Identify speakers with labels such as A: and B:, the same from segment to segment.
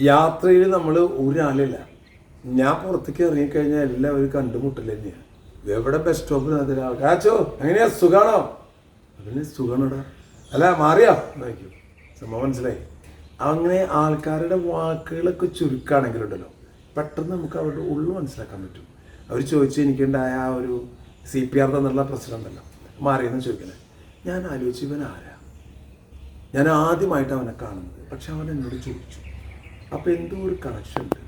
A: യാത്രയിൽ നമ്മൾ ഒരാളില്ല. ഞാൻ പുറത്തേക്ക് ഇറങ്ങിക്കഴിഞ്ഞാൽ എല്ലാവരും കണ്ടുമുട്ടില്ല തന്നെയാണ് എവിടെ ബസ് സ്റ്റോപ്പിൽ അതിൽ എങ്ങനെയാ? സുഖാണോ? അതിന് സുഖാണോടാ. അല്ല മാറിയോ? നോക്കൂ സംഭവം മനസ്സിലായി. അങ്ങനെ ആൾക്കാരുടെ വാക്കുകളൊക്കെ ചുരുക്കാണെങ്കിലുണ്ടല്ലോ. പെട്ടെന്ന് നമുക്ക് അവരുടെ ഉള്ളു മനസ്സിലാക്കാൻ പറ്റും. അവർ ചോദിച്ചു എനിക്കുണ്ടായ ആ ഒരു സി പി ആർ തന്നുള്ള പ്രശ്നം മാറിയെന്ന് ചോദിക്കണേ. ഞാൻ ആലോചിച്ചു ഇവൻ ആരാ? ഞാൻ ആദ്യമായിട്ട് അവനെ കാണുന്നത്. പക്ഷെ അവൻ എന്നോട് ചോദിച്ചു. അപ്പോൾ എന്തോ ഒരു കണക്ഷൻ ഉണ്ട്?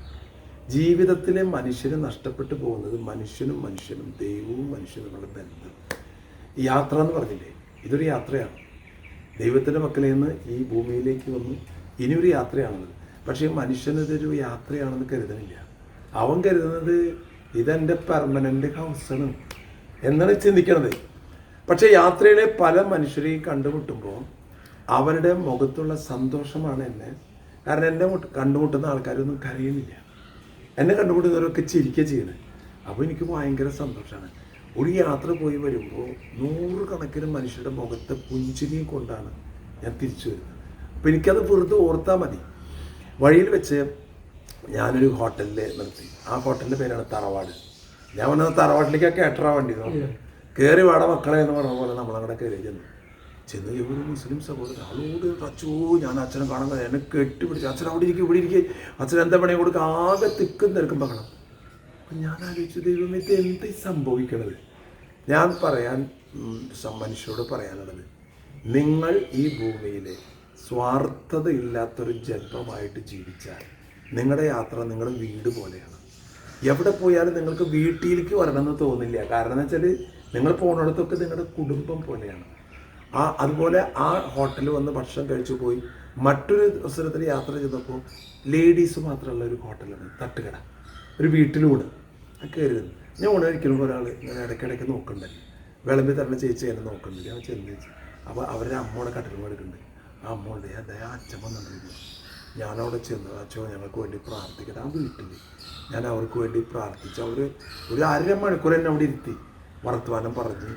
A: ജീവിതത്തിലെ മനുഷ്യന് നഷ്ടപ്പെട്ടു പോകുന്നത് മനുഷ്യനും മനുഷ്യനും ദൈവവും മനുഷ്യനുമുള്ള ബന്ധം. യാത്ര എന്ന് പറഞ്ഞില്ലേ ഇതൊരു യാത്രയാണ്. ദൈവത്തിന്റെ മക്കളിൽ നിന്ന് ഈ ഭൂമിയിലേക്ക് വന്നു ഇനിയൊരു യാത്രയാണത്. പക്ഷേ മനുഷ്യനിതൊരു യാത്രയാണെന്ന് കരുതണില്ല. അവൻ കരുതുന്നത് ഇതെന്റെ പെർമനന്റ് ഹൗസാണ് എന്നാണ് ചിന്തിക്കണത്. പക്ഷേ യാത്രയിലെ പല മനുഷ്യരെയും കണ്ടുമുട്ടുമ്പോൾ അവരുടെ മുഖത്തുള്ള സന്തോഷമാണ് എന്നെ കാരണം എന്നെ മുട്ട്- കണ്ടുമുട്ടുന്ന ആൾക്കാരൊന്നും കരയുന്നില്ല. എന്നെ കണ്ടുമുട്ടുന്നവരൊക്കെ ചിരിക്കുക ചെയ്യണേ. അപ്പോൾ എനിക്ക് ഭയങ്കര സന്തോഷമാണ് ഒരു യാത്ര പോയി വരുമ്പോൾ നൂറുകണക്കിന് മനുഷ്യരുടെ മുഖത്തെ പുഞ്ചിരിയും കൊണ്ടാണ് ഞാൻ തിരിച്ചു വരുന്നത്. അപ്പോൾ എനിക്കത് വെറുതെ ഓർത്താൽ മതി. വഴിയിൽ വെച്ച് ഞാനൊരു ഹോട്ടലിൽ നിർത്തി. ആ ഹോട്ടലിന്റെ പേരാണ് തറവാട്. ഞാൻ വന്നത് തറവാട്ടിലേക്ക് കേട്ടറാ വണ്ടി. കയറി വാട മക്കളെ എന്ന് പറഞ്ഞ പോലെ നമ്മളവിടെ കയറി ചെന്നു. ചെന്ന് ഒരു മുസ്ലിം സഹോദരൻ ആളോട് അച്ഛോ ഞാൻ അച്ഛനെ കാണുന്നത്. എന്നെ കെട്ടിപ്പിടിച്ച് അച്ഛൻ അവിടെ ഇരിക്കും ഇവിടെ ഇരിക്കും. അച്ഛൻ എന്താ പണി? കൊടുക്കുക ആകെ തിക്കും തിരക്കും പകണം. അപ്പം ഞാൻ ആലോചിച്ചു ദൈവം ഇത് എന്ത് സംഭവിക്കണത്? ഞാൻ പറയാൻ മനുഷ്യരോട് പറയാനുള്ളത് നിങ്ങൾ ഈ ഭൂമിയിലെ സ്വാർത്ഥതയില്ലാത്തൊരു ജന്മമായിട്ട് ജീവിച്ചാൽ നിങ്ങളുടെ യാത്ര നിങ്ങളുടെ വീട് പോലെയാണ്. എവിടെ പോയാലും നിങ്ങൾക്ക് വീട്ടിലേക്ക് വരണമെന്ന് തോന്നില്ല. കാരണം വെച്ചാൽ നിങ്ങൾ പോകുന്നിടത്തൊക്കെ നിങ്ങളുടെ കുടുംബം പോലെയാണ്. ആ അതുപോലെ ആ ഹോട്ടലിൽ വന്ന് ഭക്ഷണം കഴിച്ചു പോയി. മറ്റൊരു അവസരത്തിൽ യാത്ര ചെയ്തപ്പോൾ ലേഡീസ് മാത്രമുള്ള ഒരു ഹോട്ടലാണ് തട്ടുകട. ഒരു വീട്ടിലൂടെ. കയറി ഞാൻ ഉണരിക്കുമ്പോൾ ഒരാൾ ഇങ്ങനെ ഇടയ്ക്കിടയ്ക്ക് നോക്കണ്ടല്ലേ വിളമ്പി തരണ ചേച്ചി എന്നെ നോക്കണ്ടില്ല ആ ചെന്ന് ചേച്ചി അപ്പോൾ അവരുടെ അമ്മയുടെ കട്ടിലും എടുക്കുന്നുണ്ട് ആ അമ്മയുടെ ഞാൻ ദയ അച്ഛൻ വന്നിട്ടുണ്ട്. ഞാനവിടെ ചെന്ന് അച്ഛൻ ഞങ്ങൾക്ക് വേണ്ടി പ്രാർത്ഥിക്കട്ടെ. ആ വീട്ടിൽ ഞാൻ അവർക്ക് വേണ്ടി പ്രാർത്ഥിച്ചു. അവർ ഒരു അര മണിക്കൂർ എന്നെ അവിടെ ഇരുത്തി വർത്തമാനം പറഞ്ഞ്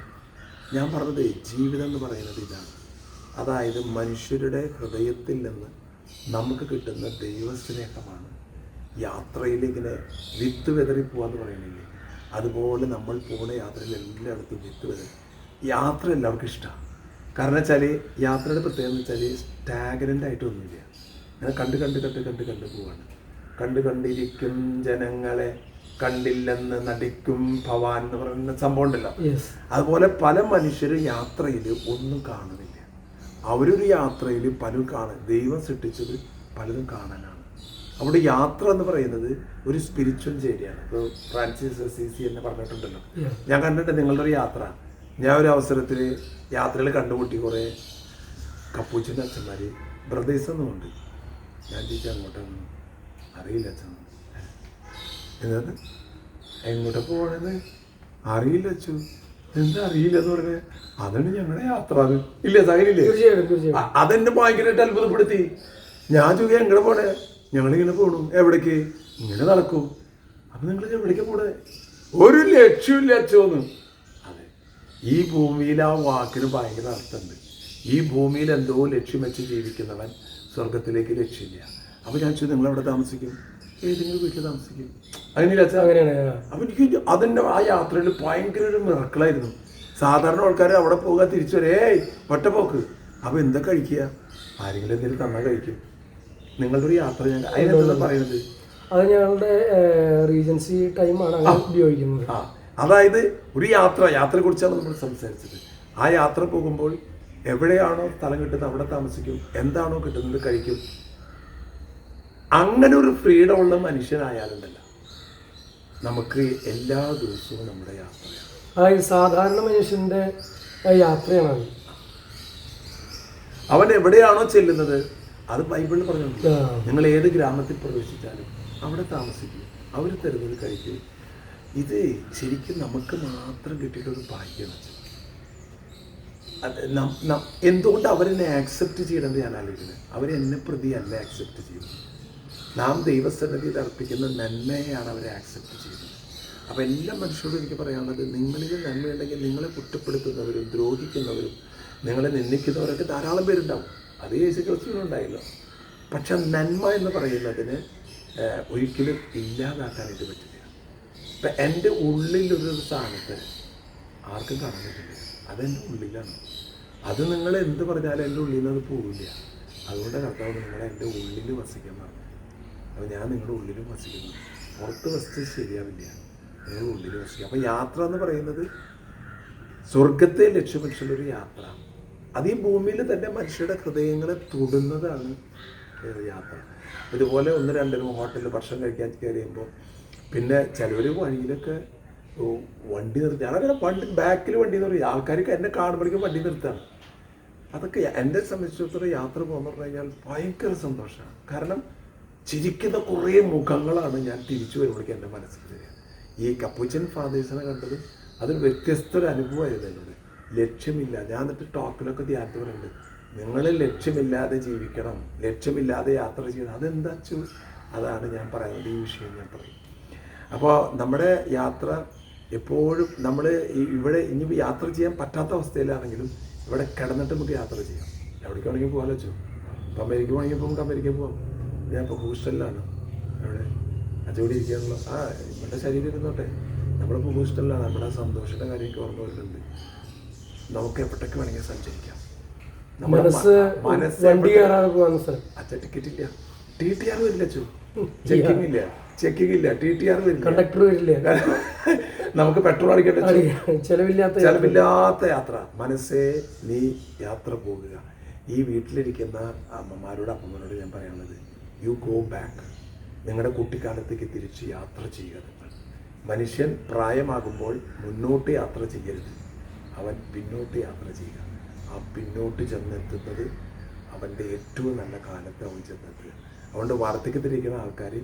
A: ഞാൻ പറഞ്ഞത് ജീവിതം എന്ന് പറയുന്നത് ഇതാണ്. അതായത് മനുഷ്യരുടെ ഹൃദയത്തിൽ നിന്ന് നമുക്ക് കിട്ടുന്ന ദൈവസ്നേഹമാണ്. യാത്രയിലിങ്ങനെ വിത്ത് വിതറിപ്പോവാ എന്ന് പറയുന്നില്ലേ അതുപോലെ നമ്മൾ പോകുന്ന യാത്രയിൽ എല്ലായിടത്തും വിത്ത് വിതറി. യാത്ര എല്ലാവർക്കും ഇഷ്ടമാണ് കാരണം വെച്ചാൽ യാത്രയുടെ പ്രത്യേകത എന്ന് വെച്ചാൽ സ്റ്റാഗനന്റ് ആയിട്ടൊന്നുമില്ല. അങ്ങനെ കണ്ട് കണ്ട് കണ്ട് കണ്ട് കണ്ട് പോവാണ്. കണ്ട് കണ്ടിരിക്കും ജനങ്ങളെ. കണ്ടില്ലെന്ന് നടിക്കും ഭവാൻ എന്ന് പറയുന്ന സംഭവം ഉണ്ടല്ലോ. അതുപോലെ പല മനുഷ്യരും യാത്രയിൽ ഒന്നും കാണുന്നില്ല. അവരൊരു യാത്രയിൽ പലരും കാണും ദൈവം സൃഷ്ടിച്ചത് പലതും കാണാനാണ്. അവിടെ യാത്ര എന്ന് പറയുന്നത് ഒരു സ്പിരിച്വൽ ജേരിയാണ് ഇപ്പോൾ ഫ്രാൻസിസ് സി സി എന്നെ പറഞ്ഞിട്ടുണ്ടല്ലോ. ഞാൻ കണ്ടിട്ട് നിങ്ങളുടെ ഒരു യാത്ര. ഞാൻ ഒരു അവസരത്തിൽ യാത്രയിൽ കണ്ടുമുട്ടി കുറേ കപ്പൂച്ചിന്റെ അച്ഛന്മാർ ബ്രദേഴ്സ് ഉണ്ട്. ഞാൻ ചോദിച്ചാൽ അങ്ങോട്ടൊന്നും അറിയില്ല അച്ഛൻ. എന്നത് എങ്ങോട്ടാ പോകണത് അറിയില്ല അച്ചു. എന്താ അറിയില്ല എന്ന് പറഞ്ഞത് അതാണ് ഞങ്ങളുടെ യാത്ര. അത് ഇല്ലേ സഹനില്ലേ അതെന്നെ ഭയങ്കരമായിട്ട് അത്ഭുതപ്പെടുത്തി. ഞാൻ ചോദിക്കാം എങ്ങനെ പോണേ? ഞങ്ങളിങ്ങനെ പോണു. എവിടേക്ക്? ഇങ്ങനെ നടക്കും. അപ്പൊ നിങ്ങൾ എവിടേക്ക് പോണേ? ഒരു ലക്ഷ്യമില്ല അച്ചോന്ന് അതെ. ഈ ഭൂമിയിൽ ആ വാക്കിന് ഭയങ്കര അർത്ഥമുണ്ട്. ഈ ഭൂമിയിൽ എന്തോ ലക്ഷ്യം വെച്ച് ജീവിക്കുന്നവൻ സ്വർഗത്തിലേക്ക് ലക്ഷ്യമില്ല. അപ്പൊ ഞാൻ ചോദിച്ചു നിങ്ങൾ എവിടെ താമസിക്കും? ഏതെങ്കിലും വീട്ടിൽ താമസിക്കും. അങ്ങനെയില്ല അച്ഛൻ
B: അങ്ങനെയാണ്?
A: അപ്പൊ എനിക്ക് അതിന്റെ ആ യാത്രയിൽ ഭയങ്കര ഒരു മിറക്കളായിരുന്നു സാധാരണ ആൾക്കാർ അവിടെ പോകാൻ തിരിച്ചു വരേ ഒറ്റ പോക്ക് അപ്പൊ എന്താ കഴിക്കുക? ആരെങ്കിലും എന്തെങ്കിലും തന്നാൽ കഴിക്കും. നിങ്ങളുടെ ഒരു യാത്ര ഞാൻ അതിനെന്താ പറയുന്നത്
B: അത് ഞങ്ങളുടെ റീജൻസി ടൈമാണ് അങ്ങനെ ഉപയോഗിക്കുന്നത്.
A: ആ. അതായത് ഒരു യാത്ര യാത്രയെ കുറിച്ചാണ് നമ്മൾ സംസാരിച്ചത്. ആ യാത്ര പോകുമ്പോൾ എവിടെയാണോ സ്ഥലം കിട്ടുന്നത് അവിടെ താമസിക്കും. എന്താണോ കിട്ടുന്നത് കഴിക്കും. അങ്ങനെ ഒരു ഫ്രീഡം ഉള്ള മനുഷ്യനായാലുണ്ടല്ല. നമുക്ക് എല്ലാ ദിവസവും നമ്മുടെ യാത്രയാണ്.
B: അതായത് സാധാരണ മനുഷ്യന്റെ യാത്രയാണ്.
A: അവൻ എവിടെയാണോ ചെല്ലുന്നത് അത് ബൈബിളിൽ പറഞ്ഞിട്ടുണ്ട്. നിങ്ങൾ ഏത് ഗ്രാമത്തിൽ പ്രവേശിച്ചാലും അവിടെ താമസിക്കും. അവർ തരുന്നത് കഴിക്കും ഇത് ശരിക്കും നമുക്ക് മാത്രം കിട്ടിയിട്ടൊരു ഭാഗ്യമാണ് എന്തുകൊണ്ട് അവരെന്നെ ആക്സെപ്റ്റ് ചെയ്യണമെന്ന് ഞാൻ ആലോചിക്കുന്നത് അവരെന്നെ പ്രതി അല്ല ആക്സെപ്റ്റ് ചെയ്യുന്നത്. നാം ദൈവസന്നിധിയിൽ അർപ്പിക്കുന്ന നന്മയെയാണ് അവരെ ആക്സെപ്റ്റ് ചെയ്യുന്നത്. അപ്പോൾ എല്ലാ മനുഷ്യരോടും എനിക്ക് പറയാനുള്ളത് നിങ്ങളിൽ നന്മയുണ്ടെങ്കിൽ നിങ്ങളെ കുറ്റപ്പെടുത്തുന്നവരും ദ്രോഹിക്കുന്നവരും നിങ്ങളെ നിന്ദിക്കുന്നവരൊക്കെ ധാരാളം പേരുണ്ടാവും. അത് യേശു ക്രിസ്തുവിനുണ്ടായല്ലോ പക്ഷെ നന്മ എന്ന് പറയുന്നതിന് ഒരിക്കലും ഇല്ലാതാക്കാനായിട്ട് പറ്റില്ല. ഇപ്പം എന്റെ ഉള്ളിലൊരു സ്ഥാനത്ത് ആർക്കും കാണാൻ പറ്റില്ല. അതെന്റെ ഉള്ളിലാണ്. അത് നിങ്ങൾ എന്ത് പറഞ്ഞാലും എന്റെ ഉള്ളിൽ നിന്ന് അത് പോവില്ല. അതുകൊണ്ട് കർത്താവ് നിങ്ങളെ എന്റെ ഉള്ളിൽ പറഞ്ഞു അപ്പോൾ ഞാൻ നിങ്ങളുടെ ഉള്ളിലും വസിക്കുന്നു. പുറത്ത് വസിച്ചത് ശരിയാവില്ല നിങ്ങളുടെ ഉള്ളിൽ വസിക്കുക. അപ്പോൾ യാത്ര എന്ന് പറയുന്നത് സ്വർഗത്തെ ലക്ഷ്യം വെച്ചുള്ളൊരു യാത്ര. അത് ഈ ഭൂമിയിൽ തന്നെ മനുഷ്യരുടെ ഹൃദയങ്ങളെ തൊടുന്നതാണ് യാത്ര. ഇതുപോലെ ഒന്ന് രണ്ടിലും ഹോട്ടലിൽ ഭക്ഷണം കഴിക്കാൻ കയറിയുമ്പോൾ പിന്നെ ചിലവർ വഴിയിലൊക്കെ വണ്ടി നിർത്തി. ഞാനങ്ങനെ വണ്ടി ബാക്കിൽ വണ്ടി നിർത്തി. ആൾക്കാർക്ക് എന്നെ കാണുമ്പോഴേക്കും വണ്ടി നിർത്താണ് അതൊക്കെ എന്നെ സംബന്ധിച്ചിടത്തോളം യാത്ര പോകുന്ന പറഞ്ഞു കഴിഞ്ഞാൽ ഭയങ്കര സന്തോഷമാണ്. കാരണം ചിരിക്കുന്ന കുറേ മുഖങ്ങളാണ് ഞാൻ തിരിച്ചു വരുമ്പോഴേക്കും എന്റെ മനസ്സിൽ ഈ കപ്പുച്ചൻ ഫാദേഴ്സിനെ കണ്ടത് അതൊരു വ്യത്യസ്ത ഒരു അനുഭവമായിരുന്നു എന്നോട്. ലക്ഷ്യമില്ല. ഞാൻ എന്നിട്ട് ടോക്കിലൊക്കെ ധ്യാനത്തിൽ പറയുന്നുണ്ട്. നിങ്ങൾ ലക്ഷ്യമില്ലാതെ ജീവിക്കണം. ലക്ഷ്യമില്ലാതെ യാത്ര ചെയ്യണം. അതെന്താ ചു അതാണ് ഞാൻ പറയുന്നത്. ഈ വിഷയം ഞാൻ പറയും. അപ്പോൾ നമ്മുടെ യാത്ര എപ്പോഴും നമ്മൾ ഇവിടെ ഇനി യാത്ര ചെയ്യാൻ പറ്റാത്ത അവസ്ഥയിലാണെങ്കിലും ഇവിടെ കിടന്നിട്ട് നമുക്ക് യാത്ര ചെയ്യാം. എവിടേക്ക് വേണമെങ്കിൽ പോകാമല്ലോ ചോ ഇപ്പോൾ അമേരിക്ക വേണമെങ്കിൽ നമുക്ക് അമേരിക്ക പോകാം. ഞാൻ ഇപ്പോൾ ഹൂസ്റ്റലിലാണ് അവിടെ അച്ചുകൂടി ഇരിക്കാനുള്ള ആ ഇവിടെ ശരീരം ഇരുന്നോട്ടെ. നമ്മളിപ്പോൾ ഹൂസ്റ്റലിലാണ് നമ്മുടെ സന്തോഷത്തെ കാര്യമൊക്കെ ഓർമ്മ വരുന്നുണ്ട്. നമുക്ക് എവിടേക്ക് വേണമെങ്കിൽ സഞ്ചരിക്കാം.
B: മനസ്സ്
A: മ- മനസ്സ്
B: വണ്ടി
A: എവിടെ-
B: കയറാതെ പോകുന്ന സ്ഥലം
A: അച്ഛ ടിക്കറ്റ് ഇല്ല. ടി ടി ആർ വരില്ല ചെക്കിംഗ് ഇല്ല. ചെക്കിംഗ് ഇല്ല. ടി ടി ആർ വരില്ല.
B: കണ്ടക്ടർ വരില്ല.
A: നമുക്ക് പെട്രോൾ അടിക്കട്ടെ.
B: ചെലവില്ലാത്ത
A: ചെലവില്ലാത്ത യാത്ര. മനസ്സേ നീ യാത്ര പോകുക. ഈ വീട്ടിലിരിക്കുന്ന അമ്മമാരോട് അപ്പന്മാരോട് ഞാൻ പറയാനുള്ളത് യു ഗോ ബാക്ക് നിങ്ങളുടെ കുട്ടിക്കാലത്തേക്ക് തിരിച്ച് യാത്ര ചെയ്യുക നിങ്ങൾ. മനുഷ്യൻ പ്രായമാകുമ്പോൾ മുന്നോട്ട് യാത്ര ചെയ്യരുത്. അവൻ പിന്നോട്ട് യാത്ര ചെയ്യുക. ആ പിന്നോട്ട് ചെന്നെത്തുന്നത് അവന്റെ ഏറ്റവും നല്ല കാലത്ത് അവൻ ചെന്നെത്തുക അതുകൊണ്ട് വാർദ്ധക്യത്തിലിരിക്കുന്ന ആൾക്കാർ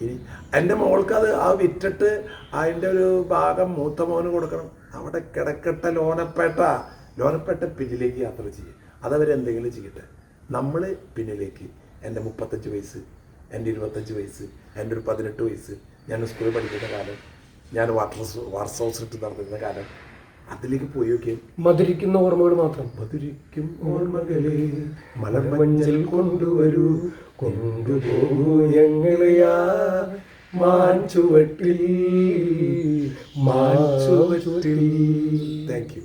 A: ഇനി എന്റെ മോൾക്ക് അത് ആ വിറ്റിട്ട് അതിന്റെ ഒരു ഭാഗം മൂത്ത മോന് കൊടുക്കണം. അവിടെ കിടക്കട്ട ലോനപ്പേട്ട. ലോനപ്പേട്ട പിന്നിലേക്ക് യാത്ര ചെയ്യും. അതവരെന്തെങ്കിലും ചെയ്യട്ടെ. നമ്മൾ പിന്നിലേക്ക് എന്റെ മുപ്പത്തഞ്ച് വയസ്സ് എന്റെ ഇരുപത്തഞ്ച് വയസ്സ് എന്റെ ഒരു പതിനെട്ട് വയസ്സ് ഞാൻ സ്കൂളിൽ പഠിക്കുന്ന കാലം ഞാൻ വാട്ടർ വാർസ് ഹൗസ് ഇട്ട് നടന്നിരുന്ന കാലം അതിലേക്ക് പോയി നോക്കിയാൽ
B: മധുരിക്കുന്ന ഓർമ്മകൾ മാത്രം.
A: മധുരിക്കും ഓർമ്മകളെ മലർമഞ്ചൽ കൊണ്ടുവരൂ.
B: കൊണ്ടുപോകൂ ഞങ്ങളെയാ മാൻ
A: ചുവട്ടിൽ താങ്ക് യു